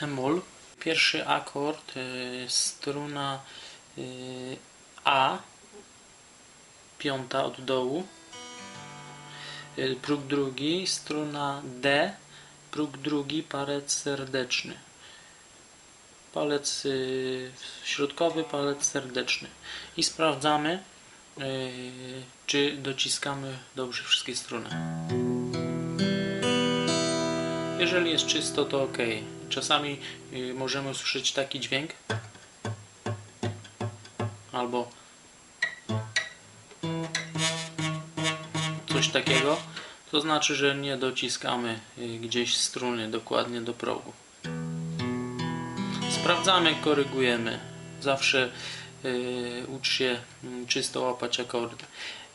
E-moll. Pierwszy akord, y, struna y, A, piąta od dołu. Y, Próg drugi, struna D, próg drugi, palec serdeczny. Palec środkowy, palec serdeczny. I sprawdzamy, czy dociskamy dobrze wszystkie struny. Jeżeli jest czysto, to ok. Czasami y, możemy usłyszeć taki dźwięk. Albo coś takiego. To znaczy, że nie dociskamy y, gdzieś struny dokładnie do progu. Sprawdzamy, korygujemy. Zawsze y, ucz się mm, czysto łapać akordy.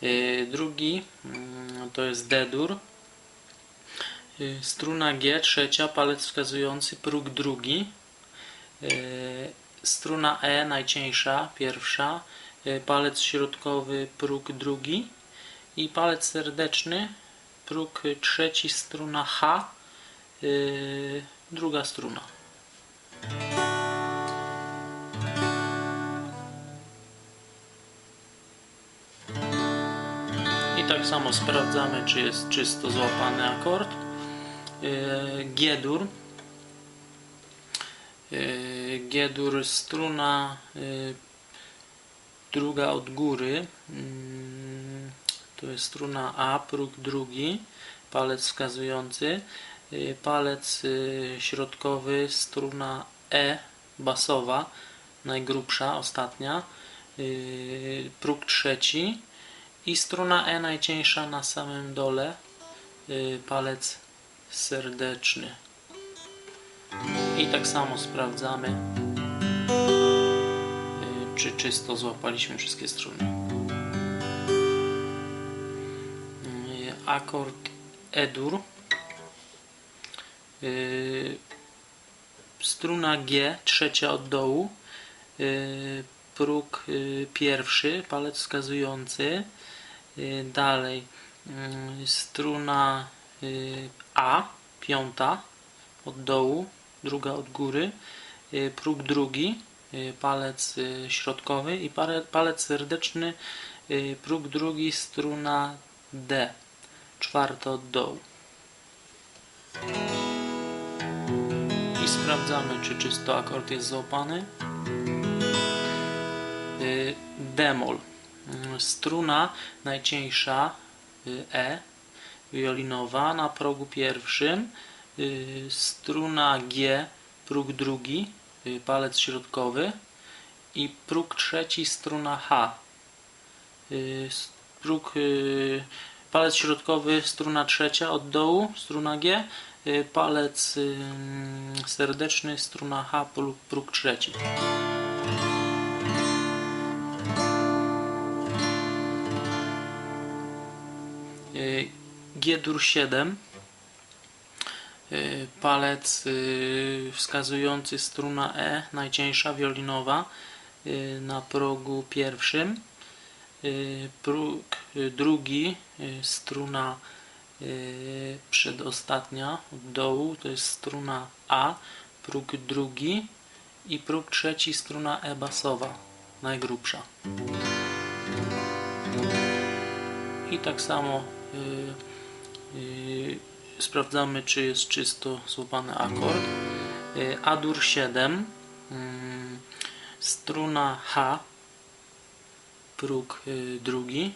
Y, drugi mm, to jest D-dur. Y, Struna G, trzecia, palec wskazujący, próg drugi. Y, Struna E, najcieńsza, pierwsza, y, palec środkowy, próg drugi. I palec serdeczny, próg trzeci, struna H, druga struna. I tak samo sprawdzamy, czy jest czysto złapany akord. Yy, G-dur. Yy, G-dur struna yy, druga od góry. Mm, To jest struna A, próg drugi, palec wskazujący. Palec środkowy, struna E, basowa, najgrubsza, ostatnia. Próg trzeci i struna E najcieńsza na samym dole, palec serdeczny. I tak samo sprawdzamy, yy, czy czysto złapaliśmy wszystkie struny. Yy, Akord E-dur. Yy, Struna G, trzecia od dołu. Próg pierwszy, palec wskazujący. Dalej struna A, piąta od dołu, druga od góry, yy, próg drugi, yy, palec yy, środkowy i pale- palec serdeczny, próg drugi, struna D, czwarta od dołu. I sprawdzamy, czy czysto akord jest złapany. Yy, Struna najcieńsza E, wiolinowa na progu pierwszym, y, struna G, próg drugi, y, palec środkowy i próg trzeci, struna H. Y, Próg, palec środkowy, struna trzecia od dołu, struna G, palec serdeczny, struna H, próg trzeci. G-dur 7 y, palec y, wskazujący struna E, najcieńsza wiolinowa y, na progu pierwszym. Próg drugi struna przedostatnia od dołu to jest struna A próg drugi i próg trzeci struna E basowa najgrubsza. I tak samo sprawdzamy czy jest czysto złapany akord. Y, A-dur 7 mm, struna H próg y, drugi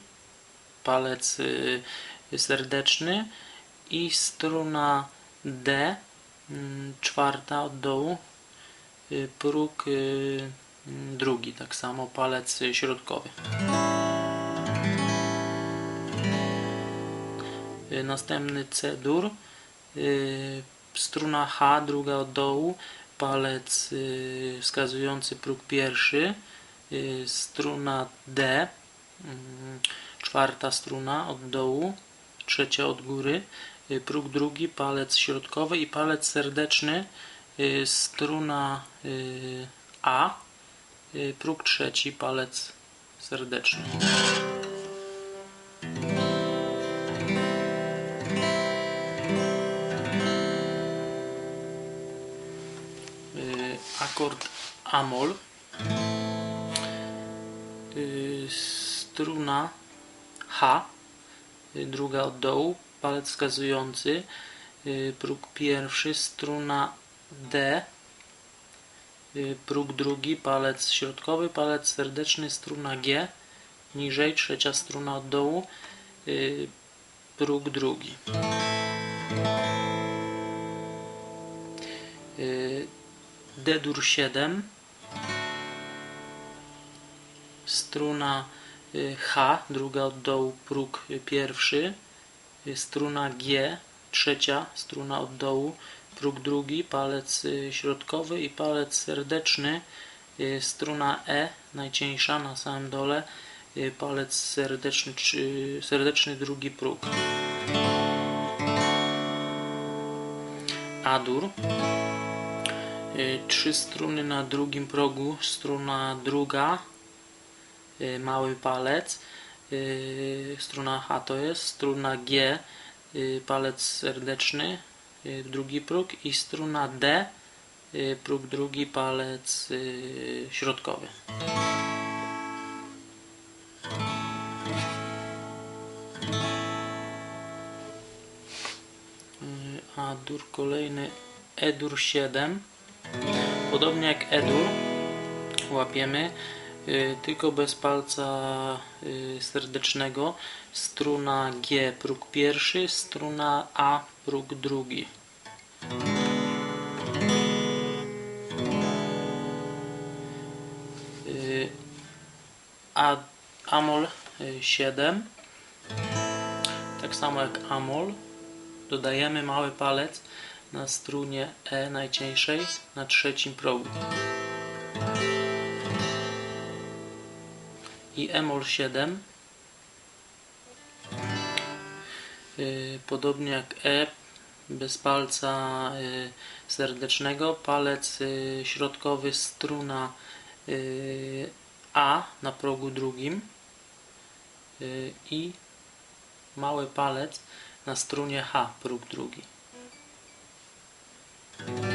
palec y, serdeczny i struna D mm, czwarta od dołu próg mm, drugi tak samo palec środkowy Następny C-dur. y, Struna H, druga od dołu. Palec y, wskazujący próg pierwszy. y, Struna D. mm, Czwarta struna od dołu. Trzecia od góry. y, Próg drugi, palec środkowy i palec serdeczny. y, Struna y, A. y, Próg trzeci, palec serdeczny. Akord Amol. Y, Struna H, y, druga od dołu, palec wskazujący, y, próg pierwszy, struna D, y, próg drugi, palec środkowy, palec serdeczny, struna G, niżej, trzecia struna od dołu, y, próg drugi. Y, D-dur 7, struna y, H, druga od dołu, próg pierwszy, y, struna G, trzecia struna od dołu, próg drugi, palec y, środkowy i palec serdeczny, struna E, najcieńsza na samym dole, palec serdeczny, serdeczny drugi próg. A-dur. Y, Trzy struny na drugim progu, struna druga, y, mały palec, y, struna H to jest, struna G, y, palec serdeczny, y, drugi próg i struna D, y, próg drugi, palec y, środkowy. Y, A dur kolejny E-dur 7 Podobnie jak E-dur łapiemy y, tylko bez palca y, serdecznego. Struna G próg pierwszy, struna A próg drugi. Y, A Amol y, 7 tak samo jak Amol dodajemy mały palec na strunie E najcieńszej na trzecim progu. I Emol 7 Yy, podobnie jak E bez palca yy, serdecznego palec yy, środkowy struna A na progu drugim i mały palec na strunie H próg drugi Thank you.